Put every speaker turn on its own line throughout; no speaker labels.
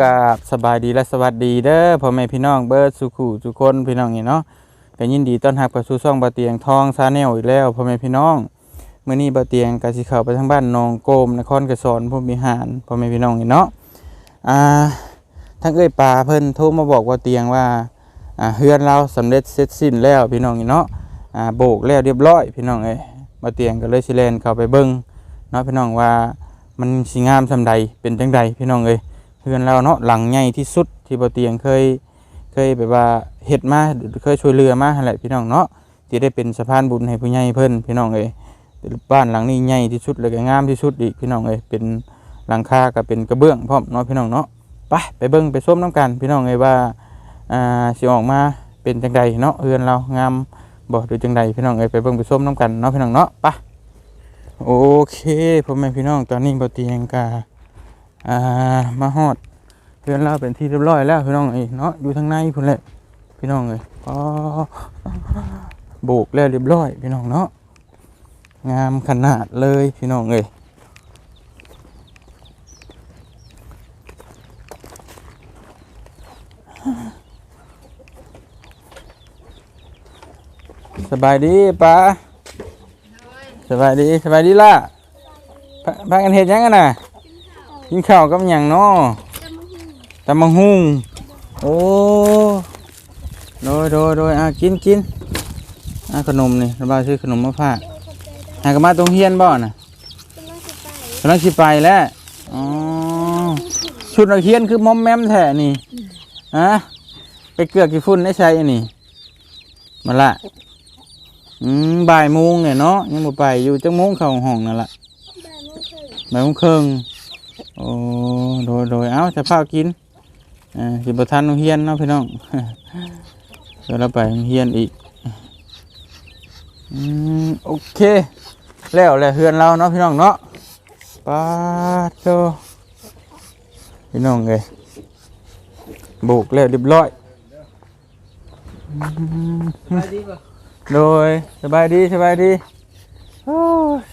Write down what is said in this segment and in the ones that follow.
กาบสบายดีและสวัสดีเด้อพ่อแม่พี่น้องเบิร์ดสุขุทุกคนพี่น้องนี่เนาะก็ยินดีต้อนรับกับสู่ช่องบะเตียงทองซาแนลอีกแล้วพ่อแม่พี่น้องเมื้อนี้บะเตียงก็สิเข้าไปทางบ้านนองโกมนครกระสอนผู้มีหารพ่อแม่พี่น้องนี่เนาะอ่าทั้งเอ้ยปลาเพิ่นโทรมาบอกว่าเตียงว่าอ่าเฮือนเราสำเร็จเสร็จสิ้นแล้วพี่น้องนี่เนาะอ่าโบกแล้วเรียบร้อยพี่น้องเอ้ยบะเตียงก็เลยสิแล่นเข้าไปเบิ่งเนาะพี่น้องว่ามันสิงามซำใดเป็นจังใดพี่น้องเอ้ย เพื่อนเราเนาะหลังใหญ่ที่สุดที่บ่เตียงเคยเคยแบบว่าเฮ็ดมาเคยช่วยเหลือมาหั่นแหละพี่น้องเนาะที่ได้เป็นสะพานบุญให้ผู้ใหญ่เพิ่นพี่น้องเอ้ยบ้านหลังนี้ใหญ่ที่สุดแล้วก็งามที่สุดอีกพี่น้องเอ้ยเป็นหลังคาก็เป็นกระเบื้องพร้อมเนาะพี่น้องเนาะไปไปเบิ่งไปส้มน้ำกันพี่น้องเอ้ยว่าอ่าสิออกมาเป็นจังใดเนาะเฮือนเรางามบ่หรือจังใดพี่น้องเอ้ยไปเบิ่งไปส้มน้ำกันเนาะพี่น้องเนาะไปโอเคพ่อแม่พี่น้องตอนนี้บ่เตียงกา อ่ามาฮอดเพื่อนเราเป็นที่เรียบร้อยแล้วพี่น้องเอ้ยเนาะอยู่ทางในพุ่นแหละพี่น้องเอ้ยอ๋อโบกแล้วเรียบร้อยพี่น้องเนาะงามขนาดเลยพี่น้องเอ้ยสบายดีป้าสบายดีสบายดีล่ะพาพากันเห็ดหยังกันน่ะ กินข้าวกับหยังเนาะตำมังหุงโอ้โดยโดยโดยอะกินกินอะขนมนี่ระบายซื้อขนมมาฝากหากมาตรงเฮียนบ่น่ะกำลังสิไปแล้วอ๋อชุดนักเรียนคือมอมแมมแท้นี่ฮะไปเกลือกี่ฝุ่นได้ใช่นี่มาละอืมบ่ายโมงเนี่ยเนาะยังบ่ไปอยู่จังโมงเข้าห้องนั่นล่ะบ่ายโมงครึ่งโโอ้โดยโดยเอ้าจะพากินอ่าสิบทันเฮียนเนาะพี่น้องเดี๋ยวเราไปเฮียนอีกอืมโอเค แล้วแหละเฮือนเราเนาะพี่น้องเนาะปาโตพี่น้องเลยโบกแล้วเรียบร้อยโดยสบายดีสบายดีโอ้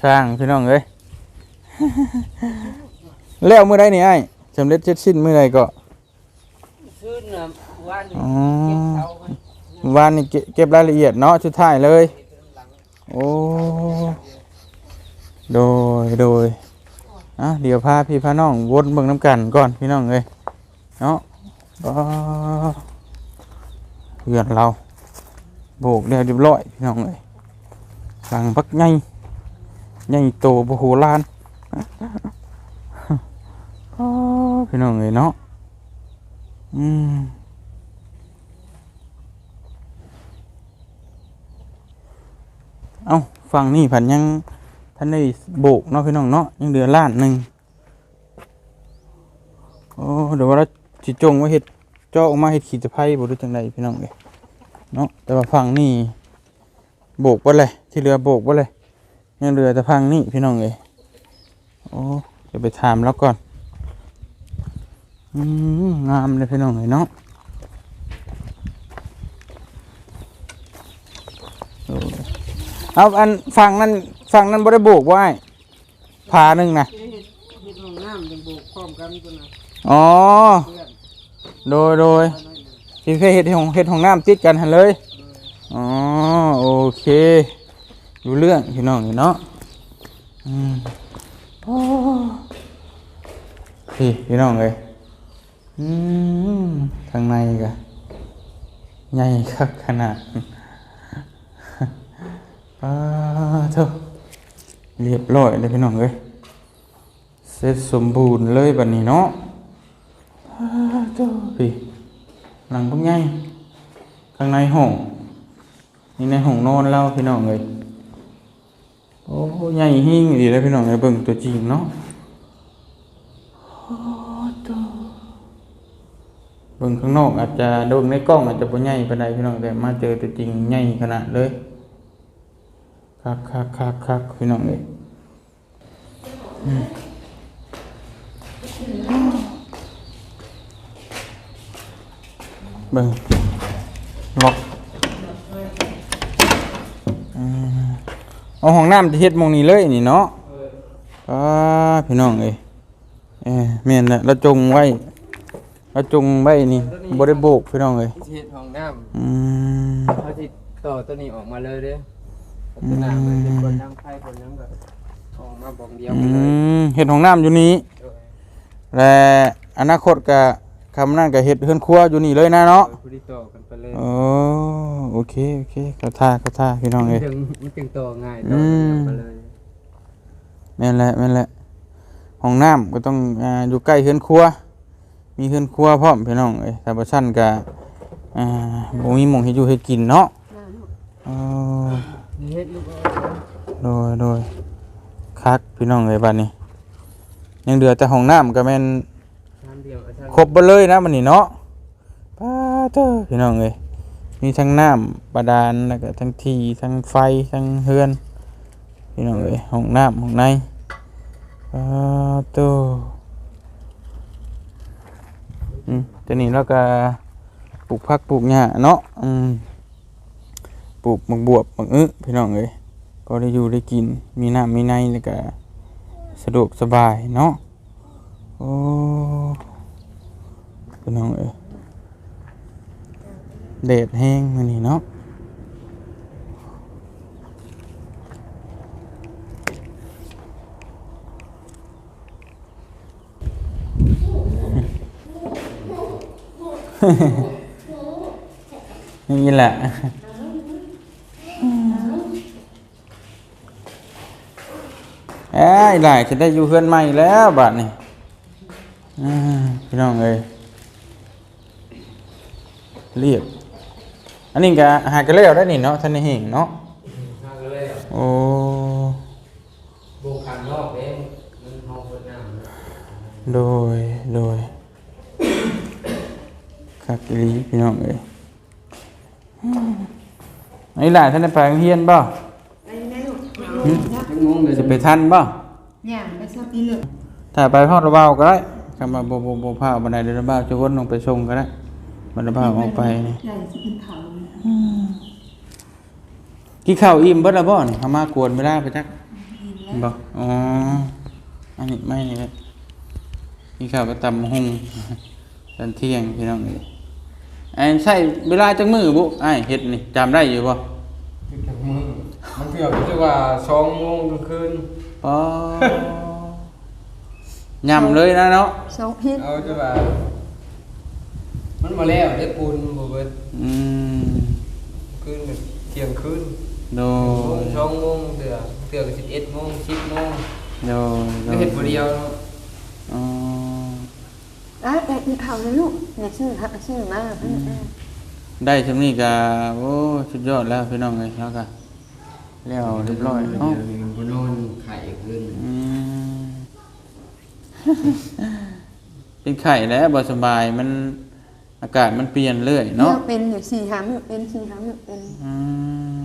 สร้างพี่น้องเลย แล้วมือใดนี่ไอ้สำเร็จเสร็จสิ้นมือใดก็
ขึ้นน่ะวัน
อ๋อ
เก็บเอาไว้
วานนี่เก็บเก็บรายละเอียดเนาะชุดท้ายเลย โอ้โดยโดยอะเดี๋ยวพาพี่พาน้องวนเบิ่งน้ำกันก่อนพี่น้องเลยเนาะอ๋อเพื่อนเราโบกเรียบเรียบร้อยพี่น้องเลยสั่งพักใหญ่ใหญ่โตโบโหลาน อ๋อพี่น้องเลยเนาะอืมเอาฝั่งนี่ผันยังท่านได้โบกเนาะพี่น้องเนาะยังเหลือล้านหนึ่งโอ้เดี๋ยวว่าเราจิจงไว้เห็ดเจาะออกมาเห็ดขีดตะไคร้บ่รู้จังใดพี่น้องเลยเนาะแต่ว่าฝั่งนี่โบกไปเลยที่เหลือโบกไปเลยยังเหลือแต่ฟังนี่พี่น้องเลยโอ้เดี๋ยวไปถามแล้วก่อน งามเลยพี่น้องเลยเนาะโอ้เอาอันฝั่งนั้นฝั่งนั้นบ่ได้โบกไว้ผาหนึ่งนะ
เฮ็ดเฮ็ดห้องน้ำจังโบกพร้อมกันตัวน่ะ
อ๋อ
เพื่อน
โดยโดยที่เคยเห็ดของเห็ดของน้ำติดกันหันเลย อ๋อ โอเคดูเรื่องพี่น้องนี่เนาะอืมโอ้พี่พี่น้องเลย อืมข้างในกะใหญ่คักขนาดป้าเถอะเรียบร้อยเลยพี่น้องเลยเสร็จสมบูรณ์เลยบัดนี้เนาะป้าเถอะพี่หลังพวกใหญ่ข้างในห้องนี่ในห้องนอนเราพี่น้องเลยโอ้ใหญ่หิ้งดีเลยพี่น้องเลยเบิ่งตัวจริงเนาะโอ้เถอะเบิ่งข้างนอกอาจจะโดนในกล้องอาจจะบ่ใหญ่ปานใดพี่น้องแต่มาเจอตัวจริงใหญ่ขนาดเลยคักคักคักคักพี่น้องเลยอืมเบิ่งล็อกเอาห้องน้ำที่เฮ็ดมองนี้เลยนี่เนาะอ่าพี่น้องเอ้ยเอ้แม่นและเราจงไว้ แล้วจุงไว้นี่บ่ได้โบกพี่น้องเอ้ย
เฮ็ดห้องน้
อืมำ
เขาสิต่อตัวนี้ออกมาเลยเด้อตัวหน้ามันเป็นคนทางไฟคนนั้นก็ออกมาบอกเดียว
อื
กันเลย
มเฮ็ดห้องน้ำอยู่นี้
โดย
และอนาคตก็คำนั้นก็เฮ็ดเฮือนครัวอยู่นี่เลยนะเนาะ
ผู้ที่ต่อกันไปเลย
โอ้โอเคโอเคเข้าท่าเข้าท่าพี่น้องเอ้ย
จึงมันจึงต่อง่ายต่อกันออกมาเลย
แม่นแหละแม่นแหละห้องน้ำก็ต้องอ่าอยู่ใกล้เฮือนครัว มีเฮือนครัวพร้อมพี่น้องเอ้ยถ้าบ่ซั่นก็อ่าบ่มีหม่องเฮ็ดอยู่เฮ็ดกินเนาะอ๋อ
เฮ็ดลูกเอ้ย
โดยโดยคักพี่น้องเอ้ยบัดนี้ ยังเหลือแต่ห้องน้ำก็แม่น
น้ำเดียวอาจารย์
ครบเบ่เลยนะมันนี่เนาะป้าเด้อพี่น้องเอ้ยมีทั้งน้ำบาดาลแล้วก็ทั้งที่ทั้งไฟทั้งเฮือนพี่น้องเอ้ยห้องน้ำห้องในป้าโต อืมตอนนี้เราก็ปลูกผักปลูกหญ้าเนาะอืมปลูกมักบวบมักอึพี่น้องเอ้ยก็ได้อยู่ได้กินมีน้ำมีในแล้วก็สะดวกสบายเนาะโอ้พี่น้องเอ้ยแดดแห้งมันนี่เนาะ นี่แหละเอ้ยหลายจะได้อยู่เพื่อนใหม่แล้วบัดนี้อ่าพี่น้องเอ้ยเรียบอันนี้ก็หากันแล้วได้นี่เนาะท่านนี่เห็นเนาะ
ทางเลยอะ
โอ้
โบกขันรอบเองมันห้องเปิดน้ำนะ
โดย โดยคักอีห ลีพี่น้องเอ้ยอืมอันนี้หลายท่านได้ไปโรงเรียนบ่
ไปไหนลูก
จังงงเลย
จะไปทันบ่
ย่างไปสักอีเลือก
ถ้าไปพ่อระเบาก็ได้คำว่าโบโบโบผ้าบันไดเดินระเบาจะวนลงไปชงก็ได้บันไดระเบาออกไปนี่
ใหญ่สิกินเขา
กี่ข้าวอิ่มเบิดและบ่นี่เขามากวนไม่ได้ไปจักบ่อ๋ออันนี้ไม่นี่ครับกี่ข้าวก็ตำหุ่งตอนเที่ยงพี่น้องเอ้ย ไอ้ใช่เวลาจังมือบุไอ้ายเฮ็ดนี่จำได้อยู่บ่
จังมือมันเกือบจะว่าสองโมงกลางคืน
ปอย่ำเลยนะเนาะ
สองพิษ
เอาจะว่ามันมาแล้วได้ปูนบ่เบิด
อืม
คืนก็เที่ยงคืน
โด
โมง
ย
สองโมงเตือเตือก็สิบเอ็ดโมงสิบโมง
โดยโด
ก็
ย
เห็ดบ่เดียวเนาะ
อ๋อ
อะแต่กินเขาเลยลูกเนี่ยชื่อฮะชื่อมาอืมอืม
ได้ชำนี้ก็โอ้สุดยอดแล้วพี่น้องเลยแล้วก็แล้วเรียบร้อยเนาะ
บ่นอนไข่ขึ้น
อืมเป็นไข่แล้วบ่สบายมันอากาศมันเปลี่ยนเรื่อย
เนาะ
เนาะ
เป็นอยู่สี่หามอยู่เป็นสี่หามอยู่เป็น
อื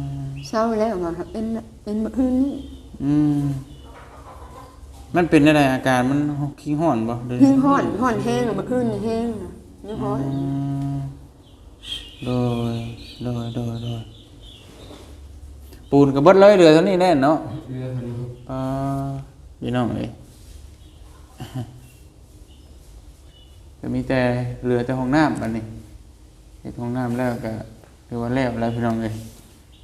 ม
เศร้าแล้วมาครับเป็นเป็นเมื่อคืนนี้
อืม มันเป็นอะไรอาการมันขี้ห้อนบ่เดี๋ยว
หิ้
นี้
งห่อนห่อนแห้งเมื่อคืนนี่แห้งนะนี่ห่อน
อืมโดยโดยโดยโดยปูนกับเบิดเลยเหลือเท่านี้แน่เนาะ
เรือคนนี้
ปาพี่น้องเอ้ยก็มีแต่เหลือแต่ห้องน้ำบัดนี้เฮ็ดห้องน้ำแล้วก็คือว่าแล้วแล้วพี่น้องเอ้ย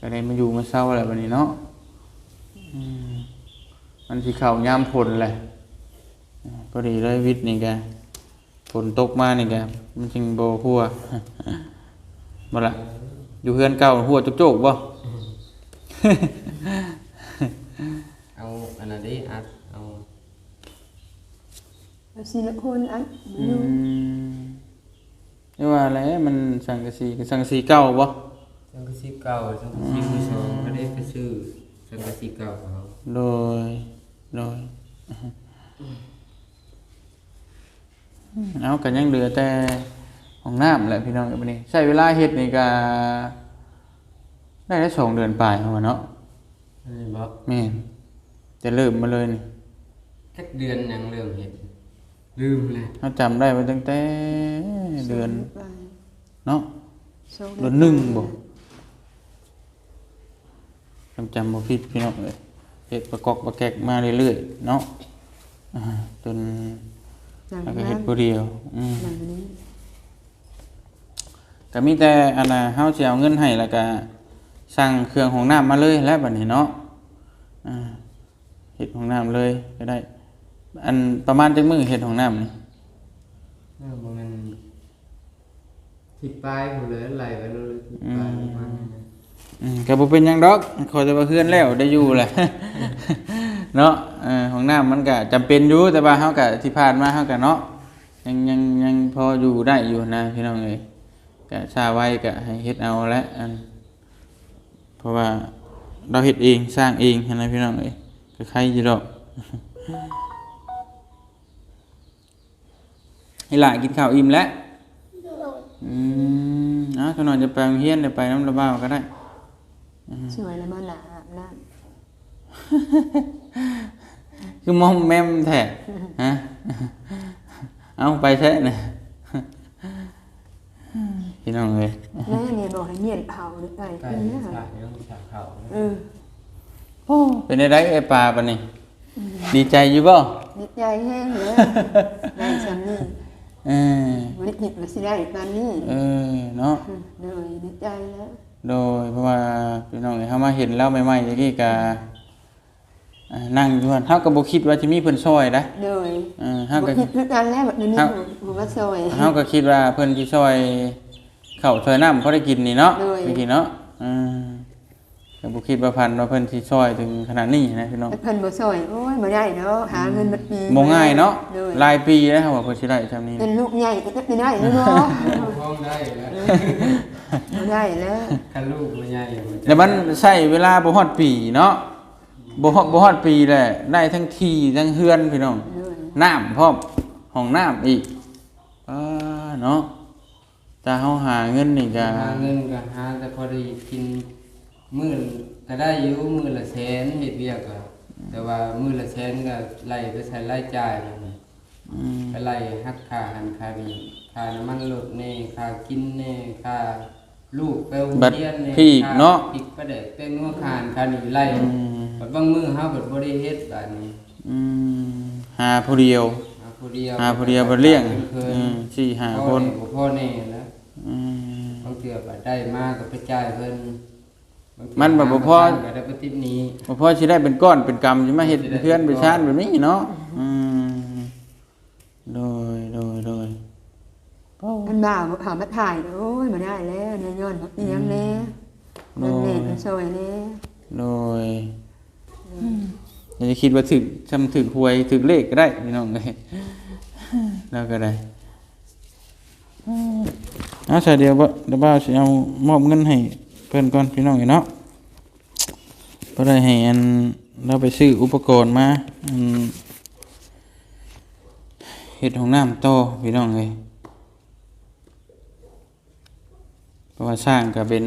ก็ได้มาอยู่มาเศร้าแล้วบัดนี้เนาะอื มมันสิเข้ายามฝนแหละอ่าพอดีเลยวิทย์นี่แกฝนตกมานี่แกมันจึงบ่หัวบ่ล่ะอยู่เฮือนเก่าหัวจุกๆบ่
เอาอันนั้นดิอัดเอา
เอาซิลิโคนอัน
อื
อยู่
มเรียกว่าอะไรมันสังกะสีสังกะสีเก่าบ่
สังกะสีเก่าสังกะสีมือสองก็ได้ไปซื้อสังกะสีเก่าของเขา
โดย โดยเอากันยังเหลือแต่ห้องน้ำแหละพี่น้องบัดนี้ใช้เวลาเฮ็ดนี่ก็ได้ได้สองเดือนปลายเอาวะเนาะ
อันนี้บอก
แม่นจะเริ่มมาเลยนี่
แค่เดือนยังเรื่องเห็ดลืมเลย
เราจำได้มาตั้งแต่เดือน
ไป
เนาะ
สอง
เดือนหนึ่งบ่จำจำบ่ผิดพี่น้องเลย เฮ็ดประกอบประแกกมาเรื่อยๆเนาะอ่าจน
หลัง
แล้วก็
นั้
เฮ็ด
น
ผู้เดียวอืม
หลังนี้
ก็มีแต่อันน่ะเฮาสิเอาเงินให้แล้วก็สั่งเครื่องของน้ำมาเลยแล้วบัดนี้เนาะอ่าเฮ็ดของน้ำเลยก็ได้ อันประมาณจักมื้อเฮ็ดของน้ำนี่
เออบ่แมันที่ปลายหมดเลยไหลไปเลยที่ปลายประมาณนั้นนะ
อืม ก็บ่เป็นหยังดอกขอแต่ว่าเฮือนแล้วได้อยู่แหละ เนาะเออของน้ำมันก็จำเป็นอยู่แต่ว่าเฮาก็ที่ผ่านมาเฮาก็เนาะยังยังยังพออยู่ได้อยู่นะพี่น้องเอ้ยก็ชาไว้ก็ให้เฮ็ดเอาละอันเพราะว่าเราเฮ็ดเองสร้างเองนะพี่น้องเอ้ยก็ใครอยู่ดอกให้หลานกินข้าวอิ่มแล้วอืมเอะขนอนจะไปโรงเรียนเดี๋ยวไปน้ำระบ้าก็ได้
สวยแล้วมาหนาอาบน้
คือมอมแมมแท้ฮะเอาไปใช่นะพี่น้องเลยำ
แล้วเนี่ยบอกให้เมียนเผาหรือไง
ใกล้
ขึ้นนะ
ฉากยังฉากเขานะ
เออ
เป็นได้ไอ้ปลาปะนี่ดีใจอยู่บ่
นิดใจแห้งเลยได้ซ้ำนี่
เออ
วันนี้ผิดมาสิได้ปานนี้
เออเนาะ
เลยนิดใจแล้ว
โดยเพราะว่าพี่น้องเอ้ยเฮามาเห็นแล้วใหม่ๆตะกี้ก็อ่านั่งอยู่หั่นเฮาก็บ่คิดว่าจะมีเพิ่นช่วยนะ
เลย
เออเฮา
บ
ก็
คิดคือกันแล้วแบบนี้
ครับ
หัวมาซอย
เฮาก็คิดว่าเพิ่นสิช่วยข้าวช่วยน้ำพอได้กินนี่เนาะ
โดย
เมื่อกี้เนาะอื มก็บ่คิดว่าพันว่าเพิ่นสิช่วยถึงขนาดนี้นะพี่น้อง
แต่เพิ่นบ่ซอยโอ้ยบ่ได้เนาะหาเงินมาปี
บ่ง่ายเนาะ
เลย
หลายปีแล้วครับว่าเพิ่นสิได้ซำนี้
เป็นลูกใหญ่ก็ไม่ได้เนาะ
ห้องได้แล้ว
บ่ได้แล้ว
คันลูกมันใหญ่อยู่มันจะ
แล้วมันใช้เวลาบ่ฮอดปีเนาะบ่ฮอดบ่ฮอดปีแหละได้ทั้งที่ทั้งเฮือนพี่น้อง
เลย
น้ำพร้อมห้องน้ำอีกอ่าเนาะถ้าเฮาหาเงินนี่ก็
หาเงินก็หาแต่พอได้กิน มื้อก็ได้อยู่มื้อละแสนเฮ็ดเวียกก็แต่ว่ามื้อละแสนก็ไล่ไปใช้รายจ่ายนั่นน่ะ
อืม
ไปไล่หักค่าหันค่านี่ค่าน้ำมันรถแน่ค่ากินแน่ค่าลูกไปโรง
บัด
เรียนแน่
พี่อีกเนาะ
ค่พริกประเด็กเป็นงัวคานค่านี่ไล่
อืม
บัดบางมื้อเฮาบัดบ่ได้เฮ็ดบาดนี้
อืมหาผู้เดียว
หาผู้เดียว
หาผู้เดียวบ่เลี้ยง
เพิ่น
อืมสี่ห้า
พ่อ
คน
แบ่พ่อแน่นะ
อืม
บางเทื่อบัดได้มาก็ไปจ่ายเพิ่นบางเทื่
มันแบบบ่พอ
ก็ได้ไปติดหนี้
บ่พอสิได้เป็นก้อนเป็นกำสิมาเฮ็ดเพื่อนไปชาติแบบนี้เนาะอืมโดยโดยโดย
มันบ่าวหามาถ่ายโอ้ยบ่ได้แล้วเนี่ยย้อนอีหยังแน่มันเน็ตมันซอยแน่
โดยอย่าจะคิดว่าถึกจำถึกหวยถึกเลขก็ได้พี่น้องเอ้ยแล้วก็ได้เอาใส่เดียวบ่เดี๋ยวบ่าวสิเอามอบเงินให้เพิ่นก่อนพี่น้องเอ้ยเนาะบ่ได้ให้อันเราไปซื้ออุปกรณ์มาเฮ็ดห้องน้ำโตพี่น้องเอ้ยเพราะว่าสร้างก็เป็น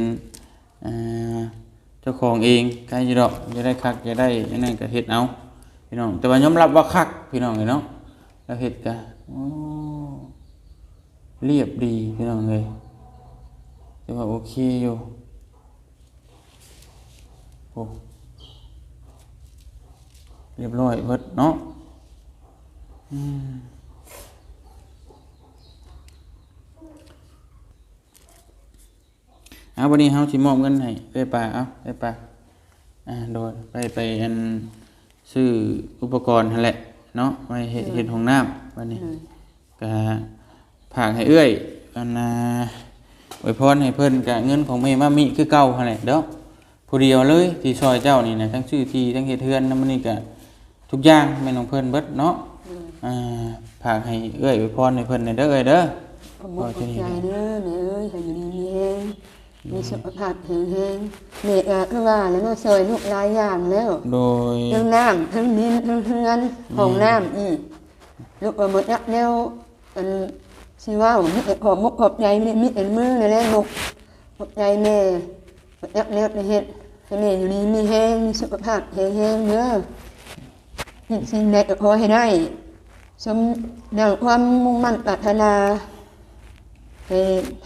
เจ้าของเองใกล้จะดอกจะได้คักจะได้อันนั้นก็เฮ็ดเอาพี่น้องแต่ว่ายอมรับว่าคักพี่น้องเอ้ยเนาะแล้วเฮ็ดก็เรียบดีพี่น้องเอ้ยแต่ว่าโอเคอยู่ เรียบร้อยเบิดเนาะอืมเอาวันนี้เฮาสิมอบเงินให้ได้ป่าเอาได้ป่าอ่าโดยไปไปอันซื้ออุปกรณ์นั่นแหละเนาะไว้เฮ็ดเฮ็ดห้องน้ำวันนี้
เลย
ก็ผากให้เอื้อยกันนะอวยพรให้เพิ่นกะเงินของแม่มามีคือเก่าหั่นแหละเด้อ ผู้เดียวเลยที่ซอยเจ้านี่นะทั้งชื่อที่ทั้งเฮ็ดเทือนนำมันนี่ก็ทุกอย่างแม่นของเพิ่นเบิดเนาะอ่าผากให้เอื้อยอวยพรให้เพิ่นหน่อยเด้อเอ้ยเด้อ
ขอบคุณขอบใจเด้อแม่เอ้ยให้อยู่ดีมีแรงมีสุขภาพแข็งแรงแม่ก็คือว่าแล้วมาซอยลูกหลายอย่างแล้ว
โดย
ทั้งน้ำทั้งดินทั้งเฮือนห้องน้ำอีกลูกเอาหมดนักแล้วอันสิว่าผมมีแต่ขอบมุกขอบใจมีมีแต่มือนั่นแหละลูกขอบใจแม่ หมดนักแล้วไปเฮ็ดให้แม่อยู่ดีมีแรงมีสุขภาพแข็งแรงเด้อสิ่งสิ่งใดก็ขอให้ได้ สมดังความมุ่งมั่นปรารถนาให้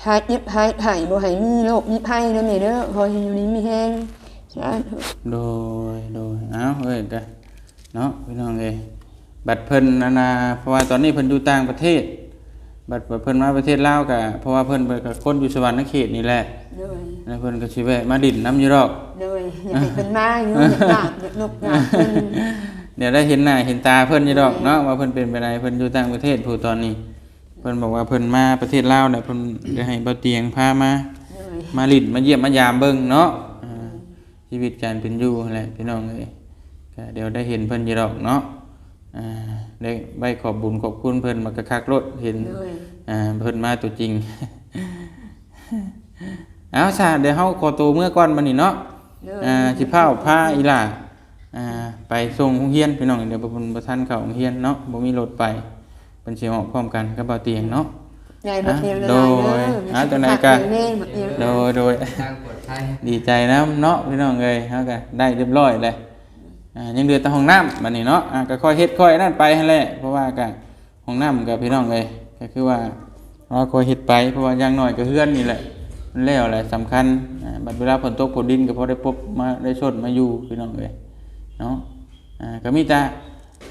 หายเจ็บหายไข้บ่ให้มีโรคมีภัยเด้อแม่เด้อขอให้อยู่ดีมีแรงสาธุ
โดยโดยเอ้าเอ้ยกะเนาะพี่น้องเอ้ยบัตรเพิ่นนานาเพราะว่าตอนนี้เพิ่นอยู่ต่างประเทศ บัดบัดเพิ่นมาประเทศลาวก็เพราะว่าเพิ่นไปกับคนอยู่สวรรค์เขตนี่แหละ
เลย
แล้วเพิ่นก็สิแวะมาดินน้ำอยู่ดอก
เลยอยากให้เป็นมาอยู่อยากลาบอยากลุกอยากเป็น
เดี๋ยวได้เห็นหน้าเห็นตาเพิ่นอยู่ดอกเนาะว่าเพิ่นเป็นไปได้เพิ่นอยู่ต่างประเทศผู้ตอนนี้ เพิ่นบอกว่าเพิ่นมาประเทศลาวเนี่ยเพิ่นจะให้บ่เตียงพามา
เลย
มาลิดมาเยี่ยมมายามเบิ่งเนาะอ่าชีวิตการเป็นอยู่นั่นแหละพี่น้องเอ้ยก็เดี๋ยวได้เห็นเพิ่นอยู่ดอกเนาะอ่า ได้ใบขอบบุญขอบคุณเพิ่นมากระคักรถเห็น
เลย
อ่าเพิ่นมาตัวจริงเอาซะเดี๋ยวเฮาขอตัวเมื่อก่อนบัดนี้เนาะ
เลย
อ่าสิพาพาอีหล่าอ่าไปส่งโรงเรียนพี่น้องเดี๋ยวบ่เพิ่นบ่ทันเข้าโรงเรียนเนาะบ่มีรถไปเพิ่นสิออกพร้อมกันกับบ่าวเตียงเนาะ
ใหญ่แบบเดียวเลย
โดยอะตัวไหนกัน
เล่แบบเดียว
โดยโดย
ทางปลอดภัย
ดีใจนะเนาะพี่น้องเอ้ยเฮาก็ได้เรียบร้อยเลยอ่า ยังเหลือแต่ห้องน้ำบัดนี้เนาะอ่าก็ค่อยเฮ็ดค่อยนั่นไปหั่นแหละเพราะว่าก็ห้องน้ำกับพี่น้องเอ้ยก็คือว่าเราค่อยเฮ็ดไปเพราะว่าอย่างน้อยก็เฮือนนี่แหละมันแล้วแหละสำคัญอ่าบัดเวลาฝนตกฝนดินก็พอได้พบมาได้ชดมาอยู่พี่น้องเอ้ยเนาะอ่าก็มีแต่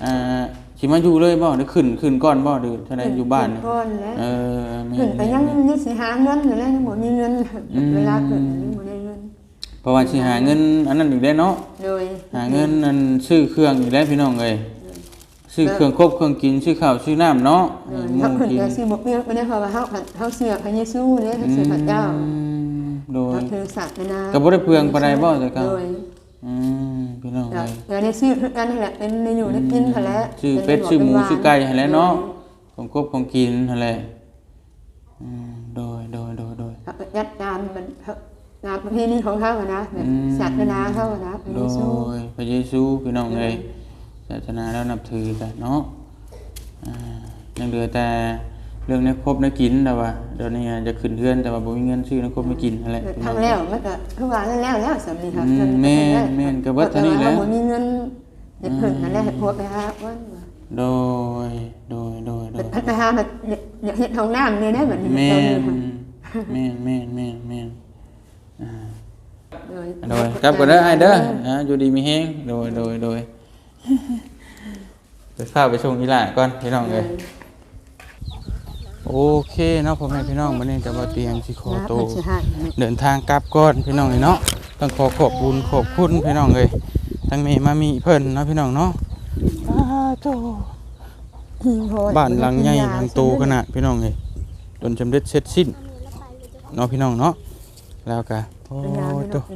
อ่าสิมาอยู่เลยบ่หรือขึ้นขึ้นก่อนบ่หรือเท่าใดอยู่บ้านน่ะ
ก้อนแล้ว
เออแม่
ขึ้น
น
ไปยังนี่สิหาเงินอยู่แล้วยังบ่มีเงิน
อืม
เวลาขึ้นยังบ่ได้เงิน
เพราะว่าสิหาเงินอันนั้นอีกได้เนาะ
โดย
หาเงินนั่นซื้อเครื่องอีกแล้วพี่น้องเอ้ยซื้อเครื่องครบเครื่องกินซื้อข้าวซื้อน้ำเนาะ
โดย
หมู
ถ้าขึ้น
กิน
ก็สิบ่เปียกบ่ได้เพราะว่าเฮาเฮาเชื่อพระเยซูเนี่ยเฮาเชื่อพระเจ้า
อืมโดย
เฮาถือศาสนา
ก็บ่ได้เปลืองปานใดบ่แต่ก็
โดย
อืมพี่น้อง
แล้
เอ้
วยได้ซื้อคือกันนั่นแหละเป็นในอยู่ได้กินหั่นแหละ
ซื้อเป็ดซื้อหมูซื้อไก่หั่นแหละเนาะของครบของกินหั่นแหละอืมโดยโดยโดยโดย
เขาก็ยัดงานมัน เขางานประเพณีของเขาอะนะแบบ
อืม
ศาสนาเขาอะนะพระ
โด
เยซู
ยพระเยซูพี่น้องเอ้ยศาสนาแล้วนับถือกันเนาะอ่ายังเหลือแต่เรื่องในครบในกินแต่ว่าเดี๋ยวนี้จะขึ้นเทือนแต่ว่าบ่มีเงินซื้อในครบในกินนั่นแหละพี่น้อง
ทำแล้วมันก็คือว่าแล้วแล้วแล้วสำนีค่ะ
อืมแม่นแม่นก็เบิดเท่านี้แหละ
บ่มีเงินเด็กเพิ่นนั่นแหละให้พวกไปหาวัน
โดย โดย โดย โดย
ไปหาแบบอยากเฮ็ดห้องน้ำเนี่ยได้แบบนี้
แม่
เจ้านี่
น
ค่ะ
แม่นแม่นแม่นแม่นอ่า
โดย
โดยกลับก่อนเด้อไอ้เด้ออ่าอยู่ดีมีแฮงโดยโดยโดยไปฟ้าไปส่งอีหล่าก่อนพี่น้องเอ้ยโอเคเนาะพ่อแม่พี่น้องมื้อนี้จะบ่เตียงสิขอ
นะ
โต
เพิ่นสิให้
เดินทางกลับก่อนพี่น้องเอ้ยเนาะต้องขอขอบคุณขอบคุณพี่น้องเอ้ยทั้งแม่มามีเพิ่นเนาะพี่น้องเนาะอ้าโตบ้านหลังใหญ่หลังโตขนาดพี่น้องเลยจนสำเร็จเสร็จสิ้นเนาะพี่น้องเนาะแล้วก็ โอ้โห
ไม่
ตัว
อ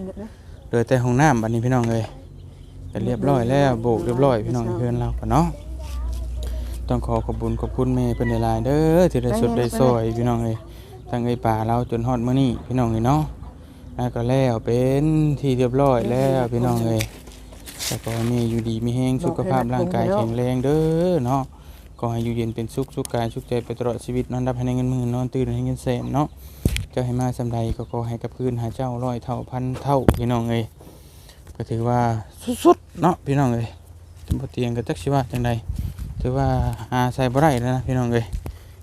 เหลือแต่ห้องน้ำบัดนี้พี่น้องเลยก็เรียบร้อยแล้วโบกเรียบร้อยพี่น้องเพื่อนเราก็เนาะต้องขอขอบคุญขอบคุณแม่เป็นหลายเด้อที่ได้สดได้ซอยพี่น้องเลยทั้งไอ้ป่าเราจนฮอดมื้อนี้พี่น้องเลยเนาะแล้วก็แล้วเป็นที่เรียบร้อยแล้วพี่น้องเลยแต่ก็มีอยู่ดีมีแห้งสุขภาพร่างกายแข็งแรงเด้อเนาะก็ให้อยู่เย็นเป็นสุขสุขกายสุขใจไปตลอดชีวิตนอนรับให้ในเงินหมื่นนอนตื่นให้เงินแสนเนาะ เจ้าให้มาสำใดก็ขอให้กับพื้นหาเจ้าร้อยเท่าพันเท่าพี่น้องเอ้ยก็ถือว่าสุดๆเนาะพี่น้องเอ้ยจำบ่เตียงก็จักสิว่าจังใดถือว่าหาใส่บ่ได้แล้วนะพี่น้องเอ้ย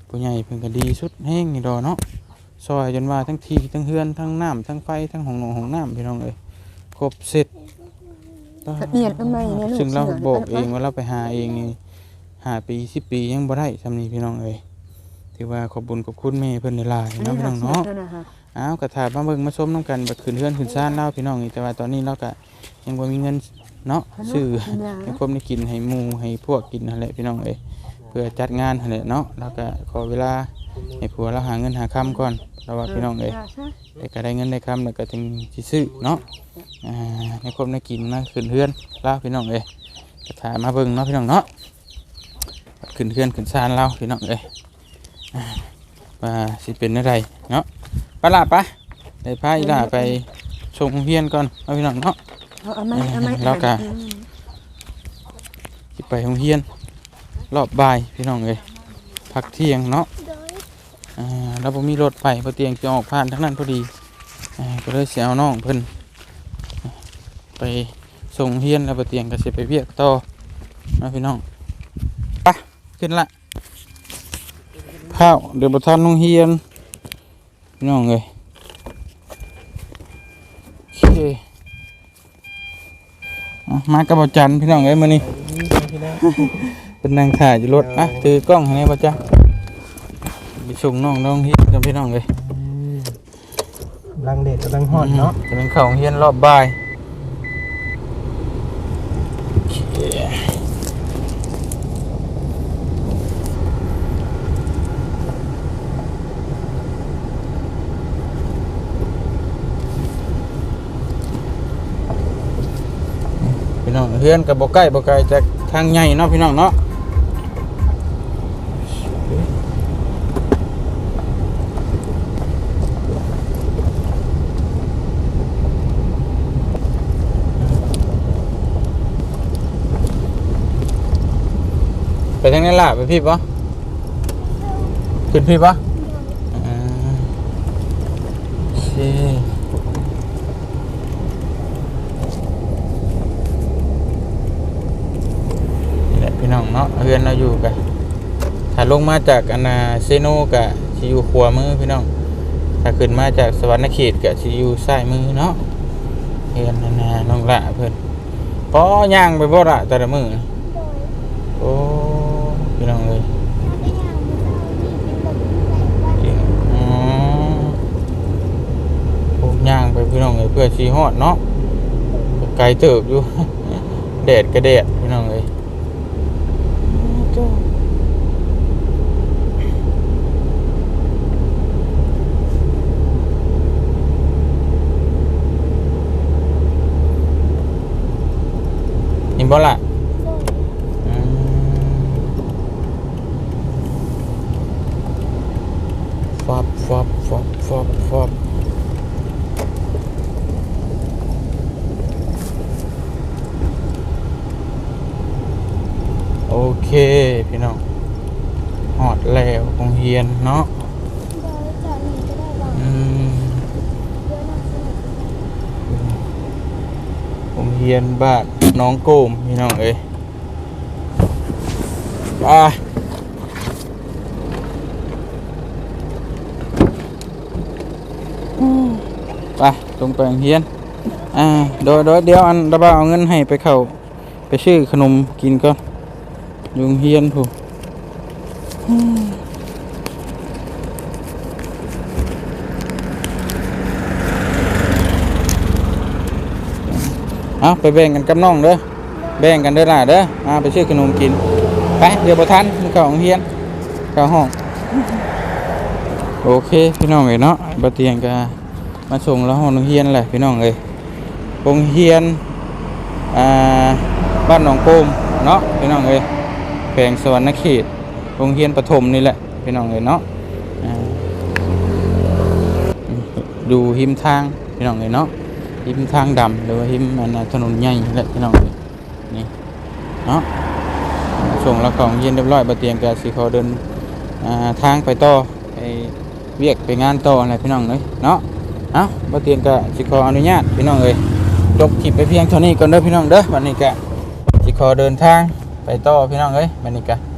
ผู้ใหญ่เพิ่นก็ดีสุดแห้งนี่ดอเนาะซอยจนว่าทั้งทีทั้งเฮือนทั้งน้ำทั้งไฟทั้งห้องนงห้องน้ำพี่น้องเอ้ยครบเสร็จ
เนียนทำไมเนี่ยลูก
ซึ่งเรา
สื
บอกเองว่าเราไปหาเองนี่ห้าปีสิบปียังบ่ได้ทำนี้พี่น้องเอ้ย ถือว่าขอบบุญขอบคุณแม่เพิ่นในลายๆเนาะพี่น้องเนาะ
อันะคะ
อ้าวกระถามาเบิ่งมาชมน้ำกันบัดขึ้นเฮือนขึ้นซ่านเล่าพี่น้องนี่แต่ว่าตอนนี้เราก็ยังบ่มีเงินเนาะซื้อให้ครบได้กินให้หมู่ให้พวกกินนั่นแหละพี่น้องเอ้ยเพื่อจัดงานนั่นแหละเนาะแล้วก็ขอเวลาให้ผัวเราหาเงินหาค่ำก่อนแล้วว่าพี่น้องเอ้ยแต่ก็ได้เงินได้คำแล้วก็ถึงสิซื้อเนาะอ่าในครบในกินมาขึ้นเฮือนเล่าพี่น้องเอ้ยกระถามาเบิ่งเนาะพี่น้องเนาะขึ้นเฮือนขึ้นซานเล่าพี่น้องเอ้ยอ่า ว่าสิเป็นอะไรเนาะไปละปะได้พาอีหล่าไปชมเฮียนก่อนเอาพี่น้องเนาะ
เอาเอาไหมเอาไหม
แล้วก็สิไปโรงเรียน รอบบ่ายพี่น้องเอ้ยพักเที่ยงเนาะอ่าแล้วผมมีรถไปพอเตียงจะออกผ่านทั้งนั้นพอดีอ่าก็เลยเสียเอาน้องเพิ่นไปส่งเฮียนแล้วพอเตียงก็สิไปเวียกต่อนะพี่น้องไปะขึ้นละ ข้าวเดี๋ยวบทันโรงเรียนพี่น้องเอ้ยโอเคอะมากับบ่จันพี่น้องเอ้ยมื้อนี้เป็นนางถ่ายอยู่รถอะถือกล้องให้แน่ป่ะจ๊ะโดไปส่งน้องน้องเฮียนกันพี่น้องเลย
ลังเด็ดกำลังฮอดเนาะ
จะเป็นเขาเฮียนรอบบ่าย พี่น้องเฮียนกับบ่ใกล้บ่ไกลจากทางใหญ่เนาะพี่น้องเนาะไปทางนั้นล่ะไปพี่ปะขึ้นพี่ปะอ่าโอเคนี่แหละพี่น้ องเนาะเรือนเราอยู่กันถ้าลงมาจากอนนาเซโนกะสิอยู่ขวามือพี่น้อง ถ้าขึ้นมาจากสวรรณเขตกะสิอยู่ซ้ายมือเนาะเรือนอนนาน้องละเพิ่นพอย่างไปบ่ละแต่ละมือโอ้พี่น้องเลยอ๋อโอ้ย่างไปพี่น้องเลยเพื่อชีฮอดเนาะไกลเติบอยู่แดดก็แดดพี่น้องเลย นี่บ่ล่ะอืมฟับฟับฟับฟับฟับโอ เคพี่น้องหอดแล้วของเฮียนเนาะอืมผมเฮียนบ้านน้องโกมพี่น้องเอ้ยไปไปตรงไปโรงเฮียนอ่าโดยโดยเดี๋ยวอันระบาเอาเงินให้ไปเข้าไปซื้อขนมกินก่อนอ ยุงเฮียนผู้เอาไปแบ่งกันกับน้องเด้อแบ่งกันเด้อล่ะเด้อมาไปซื้อขนมกิน ไป เดี๋ยวบ่ทันเข้าโรงเรียนเข้าห้อง โอเคพี่น้องเอ้ยเนาะบ่เตียงก็มาส่งแล้วห้องโรงเรียนแหละพี่น้องเอ้ยโรงเรียน อ่า บ้านหนองโกมเนาะพี่น้องเอ้ย แขวงสวรรณเขตโรงเรียนประถมนี่แหละพี่น้องเอ้ยเนาะดูหิมทางพี่น้องเอ้ยเนาะหิมทางดำหรือว่าหิมอันถนนใหญ่แหละพี่น้องเอ้ยนี่เนาะส่งแล้วของเย็นเรียบร้อยบะเตียงกสิเขาเดินทางไปต่อไปเวียกไปงานต่ออะไรพี่น้องเลยเนาะเอ้าบะเตียงกสิขออนุญาตพี่น้องเลยจบคลิปไปเพียงเท่านี้ก่อนเด้อพี่น้องเด้อวันนี้กะสิขอเดินทาง ต่อพี่น้องเลยมันนี่กะ